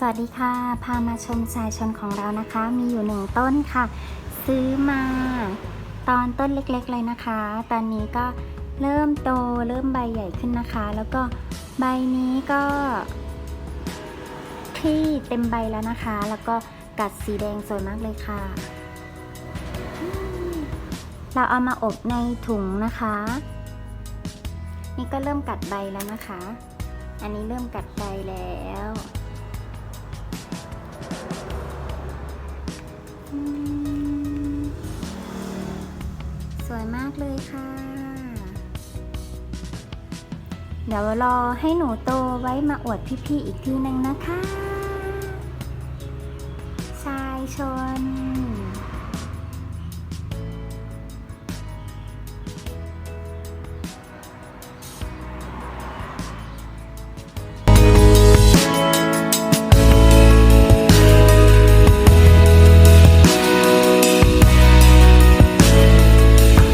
สวัสดีค่ะ พามาชมชายชนของเรานะคะ มีอยู่หนึ่งต้นค่ะ ซื้อมา ตอนต้นเล็กๆเลยนะคะ ตอนนี้ก็เริ่มโตเริ่มใบใหญ่ขึ้นนะคะ แล้วก็ใบนี้ก็ ที่เต็มใบแล้วนะคะ แล้วก็กัดสีแดงสวยมากเลยค่ะ เราเอามาอบในถุงนะคะ นี่ก็เริ่มกัดใบแล้วนะคะ อันนี้เริ่มกัดใบแล้ว สวยมากเลยค่ะ เดี๋ยวรอให้หนูโตไว้มาอวดพี่ๆอีกทีหนึ่งนะคะ ชายชน